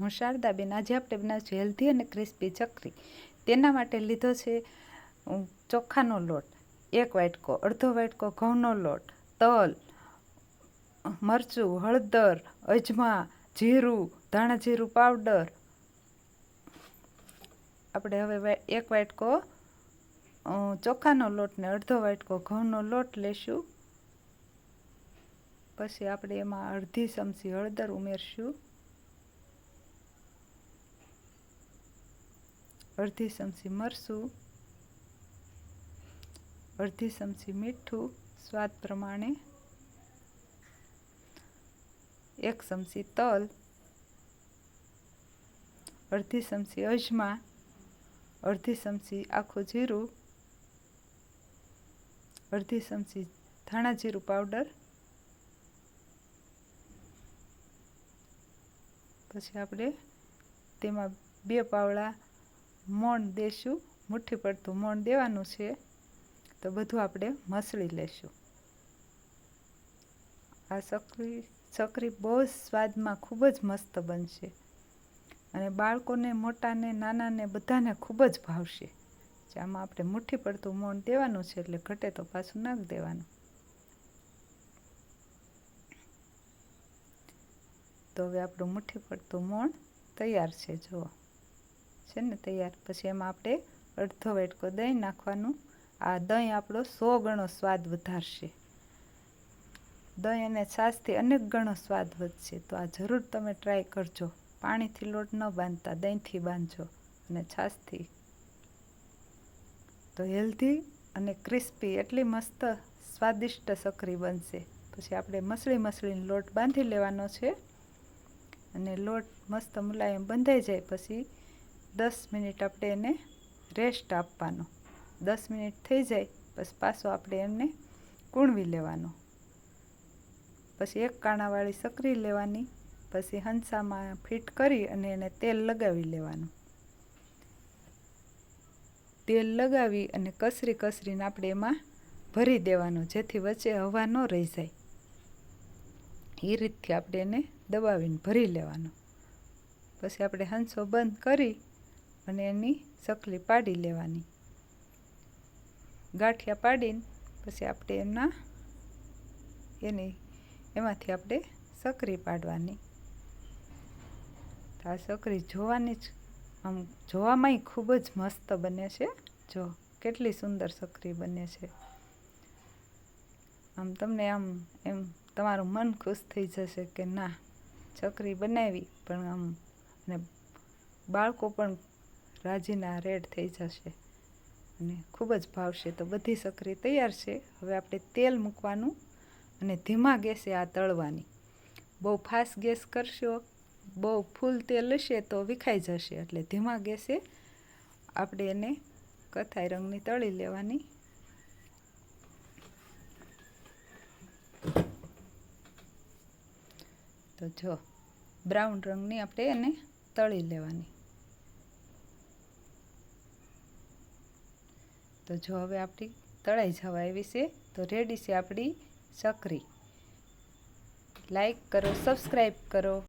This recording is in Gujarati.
હું શારદાબેન આજે આપણે બનાવીશું હેલ્ધી અને ક્રિસ્પી ચકરી. તેના માટે લીધો છે ચોખાનો લોટ, એક વાટકો, અડધો વાટકો ઘઉંનો લોટ, તલ, મરચું, હળદર, અજમા, જીરું, ધાણા જીરું પાવડર. આપણે હવે એક વાટકો ચોખાનો લોટ ને અડધો વાટકો ઘઉંનો લોટ લેશું. પછી આપણે એમાં અડધી ચમચી હળદર ઉમેરશું. અડધી ચમચી મરચું અડધી ચમચી મીઠું, સ્વાદ પ્રમાણે એક ચમચી તલ અડધી ચમચી અજમા અડધી ચમચી આખું જીરું અડધી ચમચી ધાણા જીરું પાવડર, પછી આપણે તેમાં બે પાવડા મોણ દેશું, મુઠ્ઠી પડતું મોણ દેવાનું છે. તો બધું આપણે મસળી લેશું. આ ચકરી ચકરી બહુ સ્વાદમાં ખૂબ જ મસ્ત બનશે. અને બાળકોને, મોટાને, નાનાને બધાને ખૂબ જ ભાવશે. આમાં આપણે મુઠ્ઠી પડતું મોણ દેવાનું છે, એટલે ઘટે તો પાછું નાખી દેવાનું. તો હવે આપણું મુઠ્ઠી પડતું મોણ તૈયાર છે, જુઓ. છે ને તૈયાર. પછી એમાં આપણે અડધો વાટકો દહીં નાખવાનું. આ દહીં આપણો સો ગણો સ્વાદ વધારશે. દહીં અને છાશથી અનેક ગણો સ્વાદ વધશે. તો આ જરૂર તમે ટ્રાય કરજો. પાણીથી લોટ ન બાંધતા, દહીંથી બાંધજો અને છાશથી. તો હેલ્ધી અને ક્રિસ્પી એટલી મસ્ત સ્વાદિષ્ટ સકરી બનશે. પછી આપણે મસળી મસળીને લોટ બાંધી લેવાનો છે. અને લોટ મસ્ત મુલાયમ બંધાઈ જાય. પછી દસ મિનિટ આપણે એને રેસ્ટ આપવાનો. દસ મિનિટ થઈ જાય પછી પાછો આપણે એમને કૂણવી લેવાનો. પછી એક કાણાવાળી સકરી લેવાની પછી હંસામાં ફિટ કરી અને એને તેલ લગાવી લેવાનું. તેલ લગાવી અને કસરી કસરીને આપણે એમાં ભરી દેવાનું, જેથી વચ્ચે હવા ન રહી જાય. એ રીતથી આપણે એને દબાવીને ભરી લેવાનું. પછી આપણે હંસો બંધ કરી અને એની ચકલી પાડી લેવાની. ગાંઠિયા પાડીને પછી આપણે એમના એની, એમાંથી આપણે સકરી પાડવાની. આ સકરી જોવાની જ, આમ જોવામાંય ખૂબ જ મસ્ત બને છે. જો, કેટલી સુંદર સકરી બને છે. આમ તમને આમ, એમ તમારું મન ખુશ થઈ જશે કે ના છકરી બનાવી, પણ આમ, અને બાળકો પણ રાજીના રેડ થઈ જશે. અને ખૂબ જ ભાવશે. તો બધી સકરી તૈયાર છે. હવે આપણે તેલ મૂકવાનું અને ધીમા ગેસે આ તળવાની. બહુ ફાસ્ટ ગેસ કરશો, બહુ ફૂલ તેલ હશે તો વિખાઈ જશે. એટલે ધીમા ગેસે આપણે એને કથાઈ રંગની તળી લેવાની. તો જો, બ્રાઉન રંગની આપણે એને તળી લેવાની. તો જો હવે આપણી તળાઈ જવા આવી છે, તો રેડી છે આપણી ચકરી. લાઈક કરો સબસ્ક્રાઈબ કરો.